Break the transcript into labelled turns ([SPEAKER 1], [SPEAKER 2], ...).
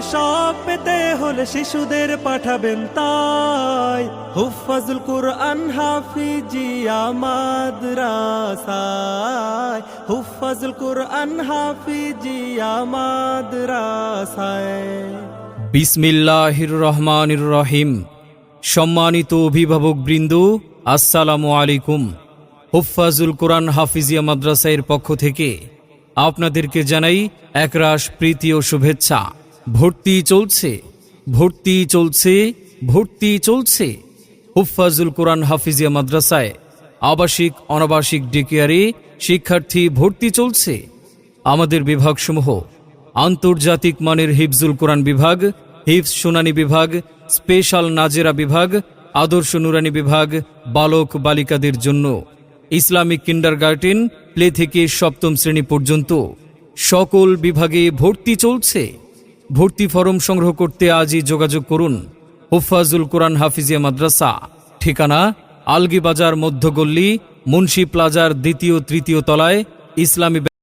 [SPEAKER 1] সব পেতে হলে শিশুদের পাঠাবেন তাই। হুফাজুল কুরআন হাফিজিয়া মাদ্রাসায়। হুফাজুল কুরআন হাফিজিয়া মাদ্রাসায়।
[SPEAKER 2] বিসমিল্লাহির রহমানির রহিম। সম্মানিত অভিভাবক বৃন্দ, আসসালামু আলাইকুম। হুফাজুল কোরআন হাফিজিয়া মাদ্রাসায়ের পক্ষ থেকে আপনাদেরকে জানাই একরাশ প্রীতি ও শুভেচ্ছা। ভর্তি চলছে ভর্তি চলছে ভর্তি চলছে। হুফাজুল কোরআন হাফিজিয়া মাদ্রাসায় আবাসিক, অনাবাসিক ডেকেয়ারে শিক্ষার্থী ভর্তি চলছে। আমাদের বিভাগসমূহ আন্তর্জাতিক মানের হিফজুল কোরআন বিভাগ, হিফজ শুনানি বিভাগ, স্পেশাল নাজেরা বিভাগ, আদর্শ নুরানি বিভাগ, বালক বালিকাদের জন্য ইসলামিক কিন্ডারগার্টেন প্লে থেকে সপ্তম শ্রেণি পর্যন্ত সকল বিভাগে ভর্তি চলছে। ভর্তি ফরম সংগ্রহ করতে আজই যোগাযোগ করুন। হুফাজুল কোরআন হাফিজিয়া মাদ্রাসা। ঠিকানা, আলগি বাজার মধ্যগল্লি মুন্সি প্লাজার দ্বিতীয় তৃতীয় তলায়, ইসলামী